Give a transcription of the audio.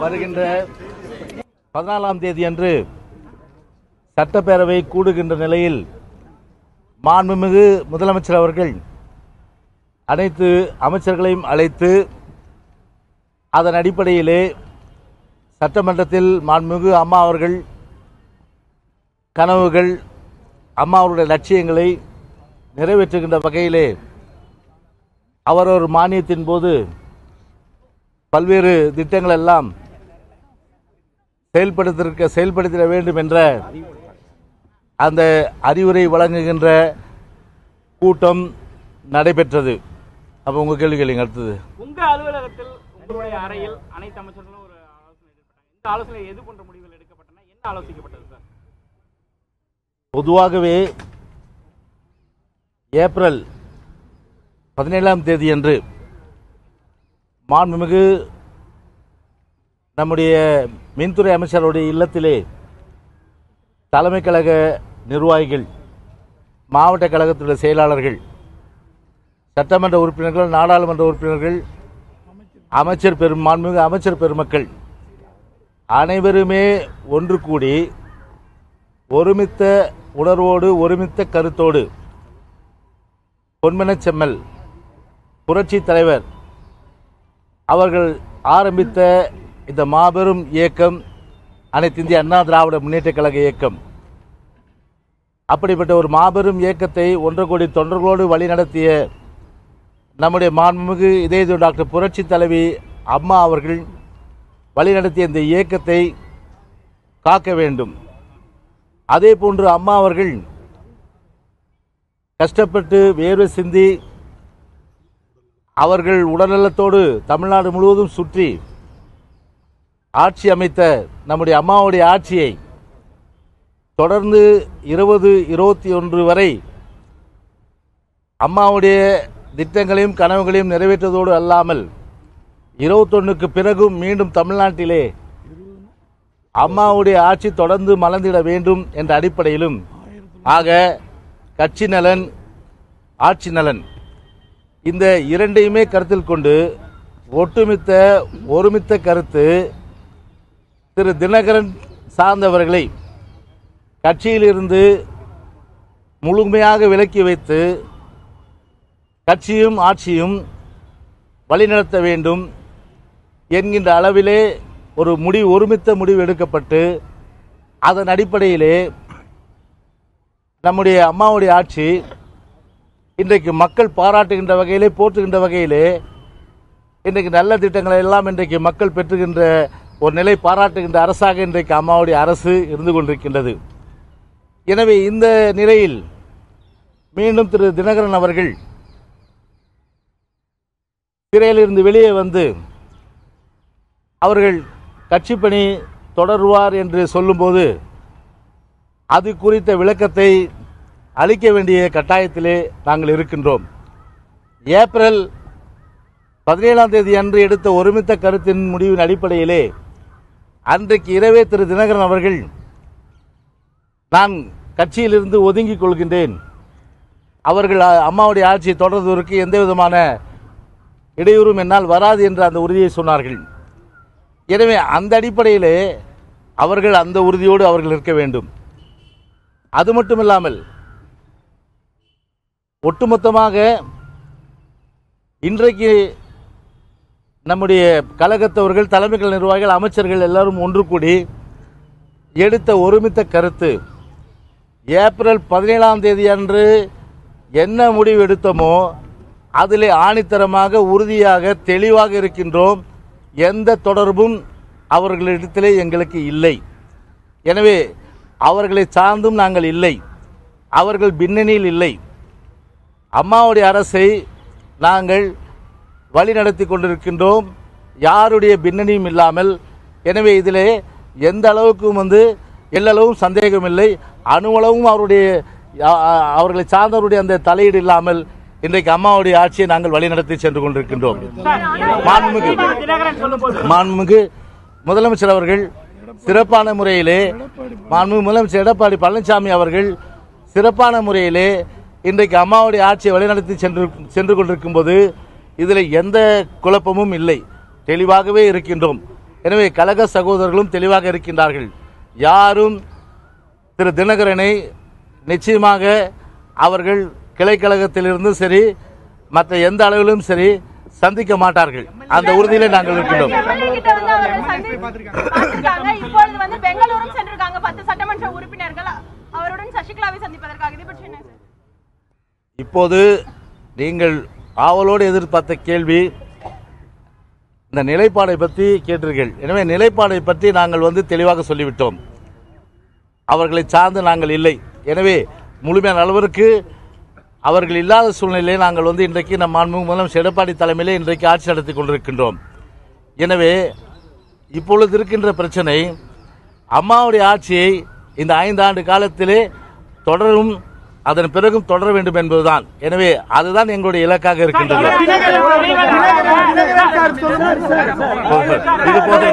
வருகின்ற பதினாலாம் தேதி அன்று சட்டப்பேரவை கூடுகின்ற நிலையில் மாண்புமிகு முதலமைச்சர் அவர்கள் அனைத்து அமைச்சர்களையும் அழைத்து அதன் அடிப்படையிலே சட்டமன்றத்தில் மாண்புமிகு அம்மா அவர்கள் கனவுகள் அம்மா அவருடைய லட்சியங்களை நிறைவேற்றுகின்ற வகையிலே அவரவர் மானியத்தின் போது பல்வேறு திட்டங்கள் எல்லாம் செயல்படுத்திருக்க செயல்படுத்திட வேண்டும் என்ற அந்த அறிவுரை வழங்குகின்ற கூட்டம் நடைபெற்றது. அப்போ உங்க கேள்வி கேளுங்க அடுத்தது? உங்க அலுவலகத்தில் உங்களுடைய அறையில் அனைத்து அமைச்சர்களும் ஒரு ஆலோசனை இந்த ஆலோசனை எது போன்ற முடிவுகள் எடுக்கப்பட்டன? என்ன ஆலோசிக்கப்பட்டது சார்? பொதுவாகவே ஏப்ரல் பதினேழாம் தேதியன்று மாண்புமிகு நம்முடைய மின்துறை அமைச்சருடைய இல்லத்திலே தலைமை கழக நிர்வாகிகள் மாவட்ட கழகத்துடைய செயலாளர்கள் சட்டமன்ற உறுப்பினர்கள் நாடாளுமன்ற உறுப்பினர்கள் அமைச்சர் பெரும் மாண்புமிகு அமைச்சர் பெருமக்கள் அனைவருமே ஒன்று கூடி ஒருமித்த உணர்வோடு ஒருமித்த கருத்தோடு பொன்மன செம்மல் புரட்சி தலைவர் அவர்கள் ஆரம்பித்த இந்த மாபெரும் இயக்கம் அனைத்து இந்திய அண்ணா திராவிட முன்னேற்ற கழக இயக்கம். அப்படிப்பட்ட ஒரு மாபெரும் இயக்கத்தை ஒன்று கோடி தொண்டர்களோடு வழிநடத்திய நம்முடைய மாண்புமிகு இதய டாக்டர் புரட்சி தலைவி அம்மா அவர்கள் வழிநடத்திய இந்த இயக்கத்தை காக்க வேண்டும். அதே போன்று அம்மா அவர்கள் கஷ்டப்பட்டு வேர்வை சிந்தி அவர்கள் உடல்நலத்தோடு தமிழ்நாடு முழுவதும் சுற்றி ஆட்சி அமைத்த நம்முடைய அம்மாவுடைய ஆட்சியை தொடர்ந்து இருபது இருபத்தி ஒன்று வரை அம்மாவுடைய திட்டங்களையும் கனவுகளையும் நிறைவேற்றதோடு அல்லாமல் இருபத்தொன்னுக்கு பிறகும் மீண்டும் தமிழ்நாட்டிலே அம்மாவுடைய ஆட்சி தொடர்ந்து மலர்ந்திட வேண்டும் என்ற அடிப்படையிலும் ஆக கட்சி நலன் ஆட்சி நலன் இந்த இரண்டையுமே கருத்தில் கொண்டு ஒட்டுமித்த ஒருமித்த கருத்து திரு தினகரன் சார்ந்தவர்களை கட்சியிலிருந்து முழுமையாக விலக்கி வைத்து கட்சியும் ஆட்சியும் வழிநடத்த வேண்டும் என்கின்ற அளவிலே ஒரு முடிவு ஒருமித்த முடிவு எடுக்கப்பட்டு அதன் அடிப்படையிலே நம்முடைய அம்மாவுடைய ஆட்சி இன்றைக்கு மக்கள் பாராட்டுகின்ற வகையிலே போற்றுகின்ற வகையிலே இன்றைக்கு நல்ல திட்டங்களை எல்லாம் இன்றைக்கு மக்கள் பெற்றுகின்ற ஒரு நிலை பாராட்டுகின்ற அரசாக இன்றைக்கு அம்மாவுடைய அரசு இருந்து கொண்டிருக்கின்றது. எனவே இந்த நிலையில் மீண்டும் திரு தினகரன் அவர்கள் சிறையிலிருந்து வெளியே வந்து அவர்கள் கட்சி பணி தொடருவார் என்று சொல்லும்போது அது குறித்த விளக்கத்தை அளிக்க வேண்டிய கட்டாயத்திலே நாங்கள் இருக்கின்றோம். ஏப்ரல் பதினேழாம் தேதி அன்று எடுத்த ஒருமித்த கருத்தின் முடிவின் அடிப்படையிலே அன்றைக்கு இரவே திரு தினகரன் அவர்கள் நான் கட்சியிலிருந்து ஒதுங்கிக் கொள்கின்றேன். அவர்கள் அம்மாவுடைய ஆட்சியை தொடர்வதற்கு எந்த விதமான இடையூறும் என்னால் வராது என்று அந்த உறுதியை சொன்னார்கள். எனவே அந்த அடிப்படையிலே அவர்கள் அந்த உறுதியோடு அவர்கள் இருக்க வேண்டும். அது மட்டுமில்லாமல் ஒட்டுமொத்தமாக இன்றைக்கு நம்முடைய கழகத்தவர்கள் தலைமைகள் நிர்வாகிகள் அமைச்சர்கள் எல்லாரும் ஒன்று கூடி எடுத்த ஒருமித்த கருத்து. ஏப்ரல் பதினேழாம் தேதி அன்று என்ன முடிவு எடுத்தோமோ அதிலே ஆணித்தரமாக உறுதியாக தெளிவாக இருக்கின்றோம். எந்த தொடர்பும் அவர்களிடத்திலே எங்களுக்கு இல்லை. எனவே அவர்களை சார்ந்தும் நாங்கள் இல்லை. அவர்கள் பின்னணியில் இல்லை. அம்மாவுடைய அரசை நாங்கள் வழிநடத்தி கொண்டிருக்கின்றோம். யாருடைய பின்னணியும் இல்லாமல் எனவே இதிலே எந்த அளவுக்கும் வந்து எல்லளவும் சந்தேகம் இல்லை. அணுவளவும் அவருடைய அவர்களை சார்ந்தவருடைய அந்த தலையீடு இல்லாமல் இன்றைக்கு அம்மாவுடைய ஆட்சியை நாங்கள் வழிநடத்தி சென்று கொண்டிருக்கின்றோம். மாண்புமிகு மாண்புமிகு முதலமைச்சர் அவர்கள் சிறப்பான முறையிலே மாண்புமிகு முதலமைச்சர் எடப்பாடி பழனிசாமி அவர்கள் சிறப்பான முறையிலே இன்றைக்கு அம்மாவுடைய ஆட்சியை வழிநடத்தி சென்று சென்று கொண்டிருக்கும் போது இதில் எந்த குழப்பமும் இல்லை. தெளிவாகவே இருக்கின்றோம். எனவே கழக சகோதரர்களும் தெளிவாக இருக்கின்றார்கள். யாரும் திரு தினகரனை நிச்சயமாக அவர்கள் கிளைக்கழகத்திலிருந்தும் சரி மற்ற எந்த அளவிலும் சரி சந்திக்க மாட்டார்கள். அந்த உறுதியிலே நாங்கள் இருக்கின்றோம்? இப்போது நீங்கள் ஆவலோடு எதிர்பார்த்த கேள்வி இந்த நிலைப்பாடை பற்றி கேட்டீர்கள் எனவே நிலைப்பாடை பற்றி நாங்கள் வந்து தெளிவாக சொல்லிவிட்டோம். அவர்களை சார்ந்து நாங்கள் இல்லை. எனவே முழுமையான அளவிற்கு அவர்கள் இல்லாத சூழ்நிலையை நாங்கள் வந்து இன்றைக்கு நம் மாண்புமிகு முதலமைச்சர் எடப்பாடி தலைமையிலே இன்றைக்கு ஆட்சி நடத்தி கொண்டிருக்கின்றோம். எனவே இப்பொழுது இருக்கின்ற பிரச்சனை அம்மாவுடைய ஆட்சியை இந்த ஐந்து ஆண்டு காலத்திலே தொடரும் அதன் பிறகும் தொடர வேண்டும் என்பதுதான் எனவே அதுதான் எங்களுடைய இலக்காக இருக்கின்றது இது போன்ற